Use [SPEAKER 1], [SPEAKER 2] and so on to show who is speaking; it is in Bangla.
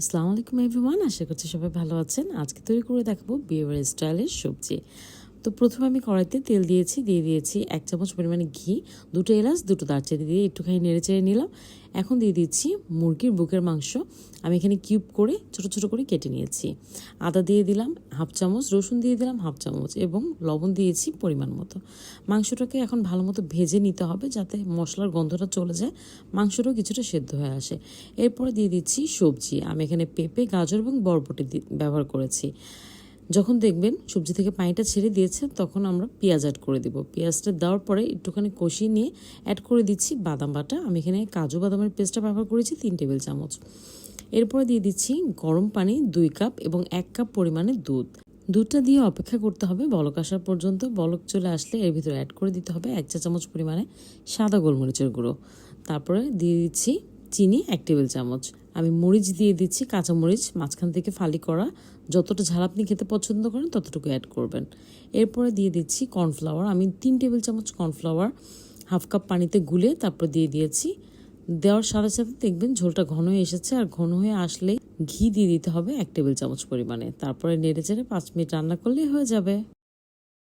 [SPEAKER 1] আসসালামু আলাইকুম এভরিওয়ান আশা করছি সবাই ভালো আছেন। আজকে তৈরি করে দেখাবো বিয়ের স্টাইলের সবজি। তো প্রথমে আমি কড়াইতে তেল দিয়েছি, দিয়ে দিয়েছি এক চামচ পরিমাণে ঘি, দুটো এলাচ, দুটো দারচিনি দিয়ে একটুখানি নেড়ে চেড়ে নিলাম। এখন দিয়ে দিচ্ছি মুরগির বুকের মাংস। আমি এখানে কিউব করে ছোট ছোট করে কেটে নিয়েছি। আদা দিয়ে দিলাম হাফ চামচ, রসুন দিয়ে দিলাম হাফ চামচ এবং লবণ দিয়েছি পরিমাণ মতো। মাংসটাকে এখন ভালো মতো ভেজে নিতে হবে যাতে মশলার গন্ধটা চলে যায়, মাংসটাও কিছুটা সেদ্ধ হয়ে আসে। এরপরে দিয়ে দিচ্ছি সবজি। আমি এখানে পেঁপে, গাজর এবং বরবটি ব্যবহার করেছি। যখন দেখবেন সবজি থেকে পানিটা ছেড়ে দিয়েছে, তখন আমরা পেঁয়াজ অ্যাড করে দিব। পেঁয়াজটা দেওয়ার পরে একটুখানি কষিয়ে নিয়ে অ্যাড করে দিচ্ছি বাদাম বাটা। আমি এখানে কাজু বাদামের পেস্টটা ব্যবহার করেছি তিন টেবিল চামচ। এরপরে দিয়ে দিচ্ছি গরম পানি দুই কাপ এবং এক কাপ পরিমাণে দুধ। দুধটা দিয়ে অপেক্ষা করতে হবে বলক আসার পর্যন্ত। বলক চলে আসলে এর ভিতরে অ্যাড করে দিতে হবে এক চা চামচ পরিমাণে সাদা গোলমরিচের গুঁড়ো। তারপরে দিয়ে দিচ্ছি চিনি এক টেবিল চামচ। আমি মরিচ দিয়ে দিচ্ছি কাঁচা মরিচ, মাঝখান থেকে ফালি করা। যতটা ঝাল আপনি খেতে পছন্দ করেন, ততটুকু অ্যাড করবেন। এরপরে দিয়ে দিচ্ছি কর্নফ্লাওয়ার আমি তিন টেবিল চামচ কর্নফ্লাওয়ার হাফ কাপ পানিতে গুলে তারপর দিয়ে দিয়েছি। দেওয়ার সাথে সাথে দেখবেন ঝোলটা ঘন হয়ে এসেছে, আর ঘন হয়ে আসলে ঘি দিয়ে দিতে হবে এক টেবিল চামচ পরিমাণে। তারপরে নেড়ে চেড়ে পাঁচ মিনিট রান্না করলেই হয়ে যাবে।